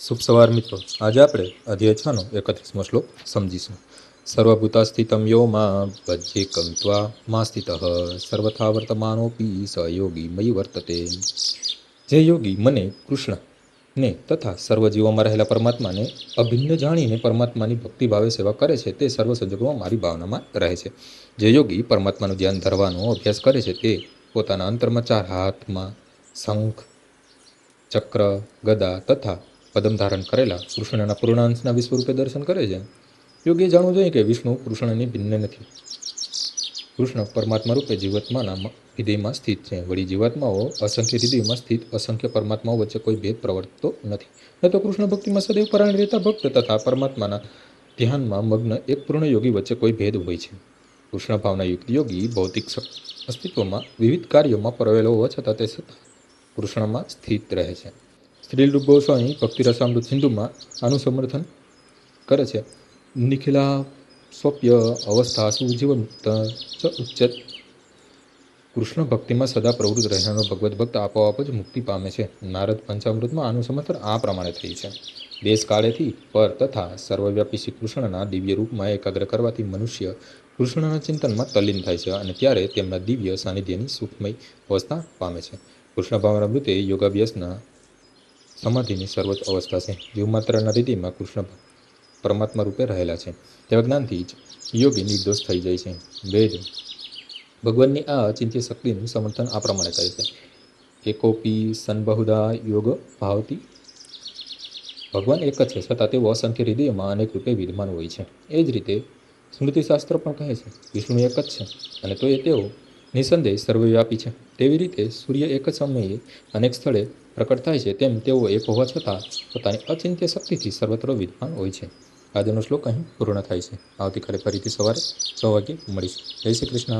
શુભ સવાર મિત્રો. આજે આપણે અધ્યાય છનો એકત્રીસમો શ્લોક સમજીશું. સર્વભૂતાસ્થિતમ યો માં ભજ્યેકમ કંત્વા મા સ્થિત સર્વથા વર્તમાનોપી સ યોગી મયી વર્તતે. જે યોગી મને કૃષ્ણને તથા સર્વ જીવોમાં રહેલા પરમાત્માને અભિન્ન જાણીને પરમાત્માની ભક્તિભાવે સેવા કરે છે, તે સર્વ સંજોગોમાં મારી ભાવનામાં રહે છે. જે યોગી પરમાત્માનું ધ્યાન ધરવાનો અભ્યાસ કરે છે, તે પોતાના અંતરમાં ચાર હાથમાં શંખ, ચક્ર, ગદા તથા પદમ ધારણ કરેલા કૃષ્ણના પૂર્ણાંશના વિશ્વરૂપે દર્શન કરે છે. યોગીએ જાણવું જોઈએ કે વિષ્ણુ કૃષ્ણની ભિન્ન નથી. કૃષ્ણ પરમાત્મા રૂપે જીવાત્માના હૃદયમાં સ્થિત છે. વળી જીવાત્માઓ અસંખ્ય હૃદયમાં સ્થિત, અસંખ્ય પરમાત્માઓ વચ્ચે કોઈ ભેદ પ્રવર્તતો નથી. ન તો કૃષ્ણ ભક્તિમાં સદૈવ પરાયણ રહેતા ભક્ત તથા પરમાત્માના ધ્યાનમાં મગ્ન એક પૂર્ણ યોગી વચ્ચે કોઈ ભેદ હોય છે. કૃષ્ણ ભાવના યુક્ત યોગી ભૌતિક અસ્તિત્વમાં વિવિધ કાર્યોમાં પરવેલો હોવા છતાં તે સતત કૃષ્ણમાં સ્થિત રહે છે. શ્રી રૂપ ગોસ્વામી ભક્તિ રસામૃત સિંધુમાં આનું સમર્થન કરે છે. નિખિલા સ્વપ્ય અવસ્થા સુજીવન ચ ઉચ્ચત કૃષ્ણ ભક્તિમાં સદા પ્રવૃત્ત રહેનારો ભગવદ્ ભક્ત આપોઆપ જ મુક્તિ પામે છે. નારદ પંચામૃતમાં આનું સમર્થન આ પ્રમાણે થયું છે. દેશ કાળેથી પર તથા સર્વવ્યાપી શ્રી કૃષ્ણના દિવ્ય રૂપમાં એકાગ્ર કરવાથી મનુષ્ય કૃષ્ણના ચિંતનમાં તલ્લીન થાય છે અને ત્યારે તેમના દિવ્ય સાનિધ્યની સુખમય અવસ્થા પામે છે. કૃષ્ણ ભાવના મૃતે યોગાભ્યાસના સમાધિની સર્વોચ્ચ અવસ્થા છે. જીવમાત્રના હૃદયમાં કૃષ્ણ પરમાત્મા રૂપે રહેલા છે. તેવા જ્ઞાનથી જ યોગી નિર્દોષ થઈ જાય છે. વેદ ભગવાનની આ અચિંત્ય શક્તિનું સમર્થન આ પ્રમાણે કરે છે. એકોપી સનબહુદા યોગ ભાવતી ભગવાન એક જ છે. છતાં તેઓ અસંખ્ય હૃદયમાં અનેક રૂપે વિદ્યમાન હોય છે. એ જ રીતે સ્મૃતિશાસ્ત્ર પણ કહે છે. વિષ્ણુ એક જ છે અને તો એ તેઓ નિસંદેહ સર્વવ્યાપી છે. તેવી રીતે સૂર્ય એક જ સમયે અનેક સ્થળે પ્રકટ થાય છે તેમ તેઓ એક હોવા છતાં પોતાની અચિંત્ય શક્તિથી સર્વત્ર વિદ્વાન હોય છે. આજનો શ્લોક અહીં પૂર્ણ થાય છે. આવતીકાલે ફરીથી સવારે છ વાગ્યે મળીશું. જય શ્રી કૃષ્ણ.